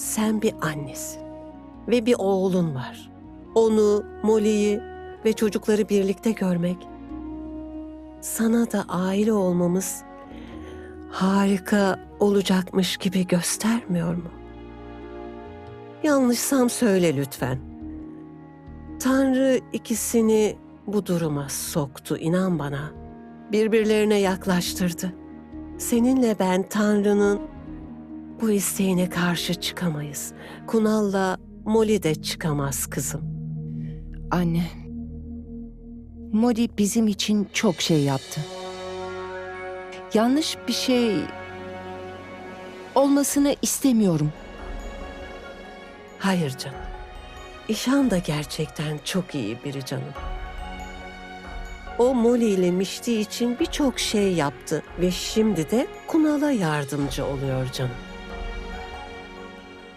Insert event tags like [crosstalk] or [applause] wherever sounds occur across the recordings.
Sen bir annesin ve bir oğlun var. Onu, Molly'yi ve çocukları birlikte görmek sana da aile olmamız harika olacakmış gibi göstermiyor mu? Yanlışsam söyle lütfen. Tanrı ikisini bu duruma soktu inan bana. Birbirlerine yaklaştırdı. Seninle ben Tanrı'nın bu isteğine karşı çıkamayız. Kunal'la Molly de çıkamaz kızım. Anne. Molly bizim için çok şey yaptı. Yanlış bir şey olmasını istemiyorum. Hayır canım. İşan da gerçekten çok iyi biri canım. O Molly ile Mişti için birçok şey yaptı ve şimdi de Kunal'a yardımcı oluyor canım.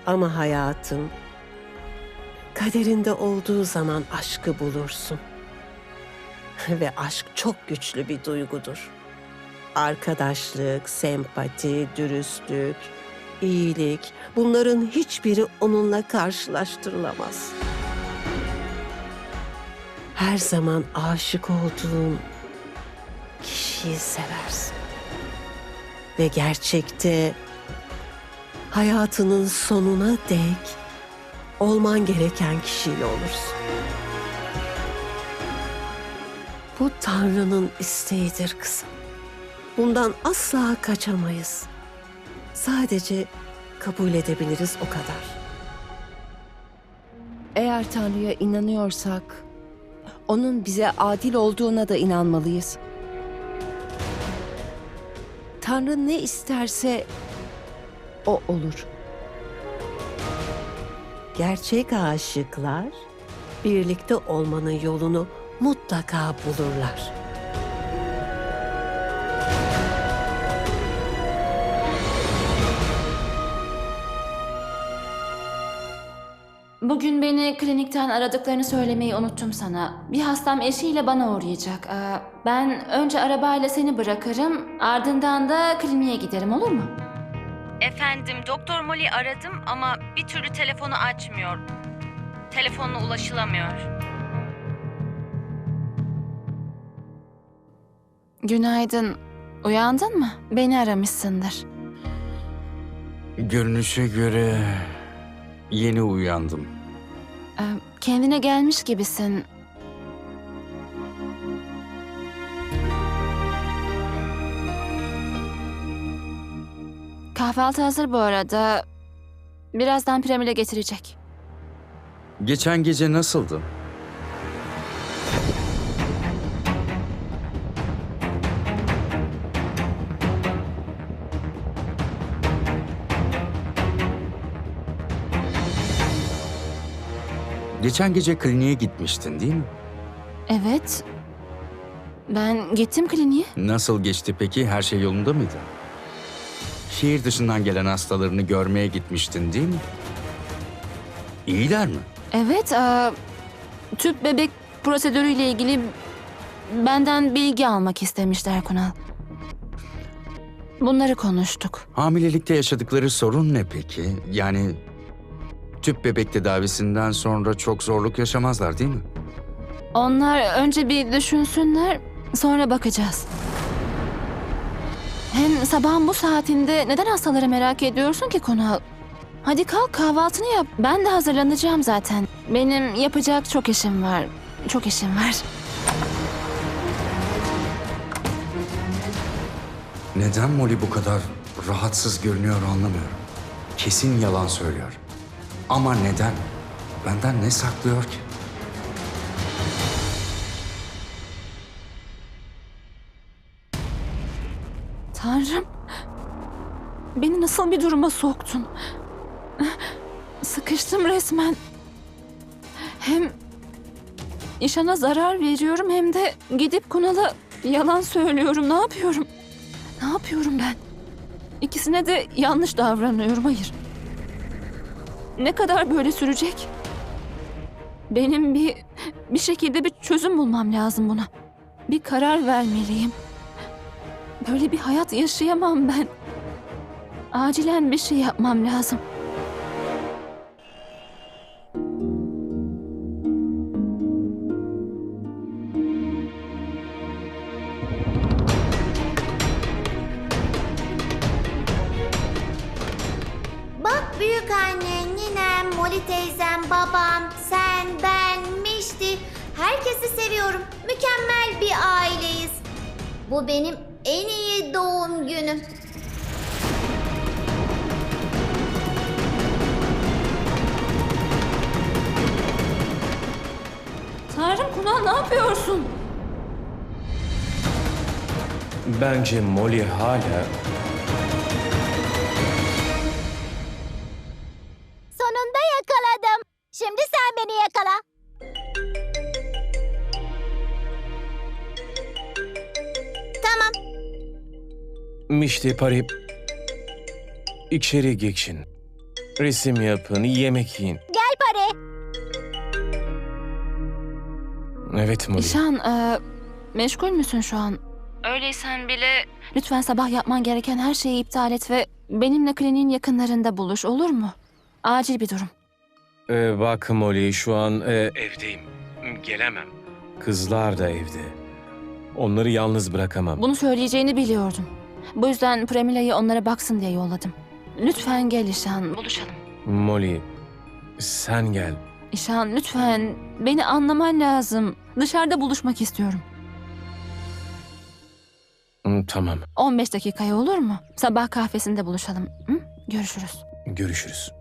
Ama hayatım, kaderinde olduğu zaman aşkı bulursun. [laughs] ve aşk çok güçlü bir duygudur. Arkadaşlık, sempati, dürüstlük, iyilik bunların hiçbiri onunla karşılaştırılamaz. Her zaman aşık olduğun kişiyi seversin. Ve gerçekte hayatının sonuna dek olman gereken kişiyle olursun. Bu Tanrı'nın isteğidir kızım. Bundan asla kaçamayız. Sadece kabul edebiliriz o kadar. Eğer Tanrı'ya inanıyorsak, onun bize adil olduğuna da inanmalıyız. Tanrı ne isterse o olur. Gerçek aşıklar birlikte olmanın yolunu mutlaka bulurlar. Bugün beni klinikten aradıklarını söylemeyi unuttum sana. Bir hastam eşiyle bana uğrayacak. Ee, Ben önce arabayla seni bırakırım, ardından da kliniğe giderim olur mu? Efendim, Doktor Molly aradım ama bir türlü telefonu açmıyor. Telefonuna ulaşılamıyor. Günaydın. Uyandın mı? Beni aramışsındır. Görünüşe göre yeni uyandım. Ee, Kendine gelmiş gibisin. Kahvaltı hazır bu arada. Birazdan Piramide getirecek. Geçen gece nasıldı? Geçen gece kliniğe gitmiştin değil mi? Evet. Ben gittim kliniğe. Nasıl geçti peki? Her şey yolunda mıydı? Şehir dışından gelen hastalarını görmeye gitmiştin değil mi? İyiler mi? Evet, aa, tüp bebek prosedürüyle ilgili benden bilgi almak istemişler Kunal. Bunları konuştuk. Hamilelikte yaşadıkları sorun ne peki? Yani tüp bebek tedavisinden sonra çok zorluk yaşamazlar değil mi? Onlar önce bir düşünsünler, sonra bakacağız. Hem sabahın bu saatinde neden hastaları merak ediyorsun ki Kunal? Hadi kalk kahvaltını yap. Ben de hazırlanacağım zaten. Benim yapacak çok işim var. Çok işim var. Neden Molly bu kadar rahatsız görünüyor anlamıyorum. Kesin yalan söylüyor. Ama neden? Benden ne saklıyor ki? Tanrım. Beni nasıl bir duruma soktun? Sıkıştım resmen. Hem işana zarar veriyorum hem de gidip Kunal'a yalan söylüyorum. Ne yapıyorum? Ne yapıyorum ben? İkisine de yanlış davranıyorum. Hayır. Ne kadar böyle sürecek? Benim bir bir şekilde bir çözüm bulmam lazım buna. Bir karar vermeliyim. Böyle bir hayat yaşayamam ben. Acilen bir şey yapmam lazım. Bak büyük anne, ninem, Moli teyzem, babam, sen, ben, Mişti. Herkesi seviyorum. Mükemmel bir aileyiz. Bu benim en iyi doğum günüm. Tanrım Kunal ne yapıyorsun? Bence Molly hala Mişti Pari içeri geçin. Resim yapın, yemek yiyin. Gel Pare. Evet Molly. İşan e, meşgul müsün şu an? Öyleysen bile lütfen sabah yapman gereken her şeyi iptal et ve benimle kliniğin yakınlarında buluş olur mu? Acil bir durum. Ee, bak Molly şu an e, evdeyim. Gelemem. Kızlar da evde. Onları yalnız bırakamam. Bunu söyleyeceğini biliyordum. Bu yüzden Premila'yı onlara baksın diye yolladım. Lütfen gel İşan, buluşalım. Molly sen gel. İşan lütfen beni anlaman lazım. Dışarıda buluşmak istiyorum. Hı, Tamam 15 dakikaya olur mu? Sabah kahvesinde buluşalım. Hı? Görüşürüz. görüşürüz.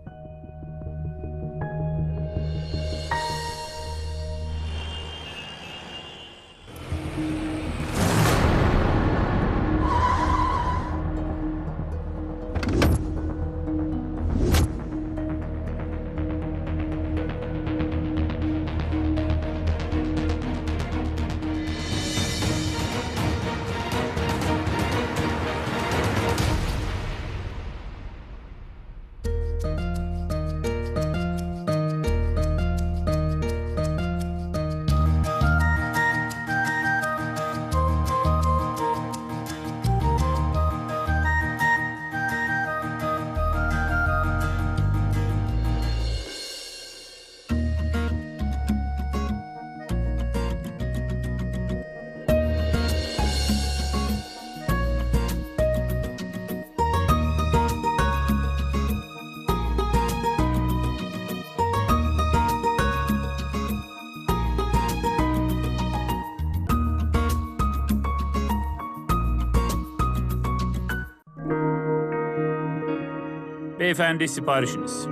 Beyefendi siparişiniz.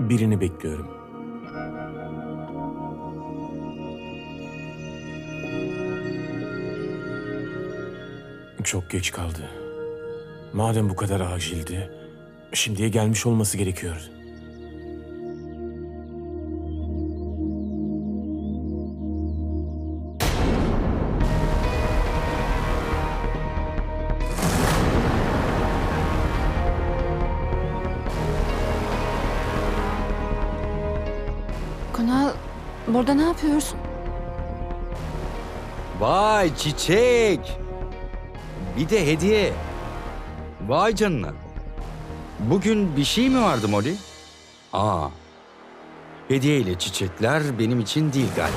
Birini bekliyorum. Çok geç kaldı. Madem bu kadar acildi, şimdiye gelmiş olması gerekiyor. Kunal, burada ne yapıyorsun? Vay çiçek. Bir de hediye. Vay canına. Bugün bir şey mi vardı Molly? Aa. Hediye ile çiçekler benim için değil galiba.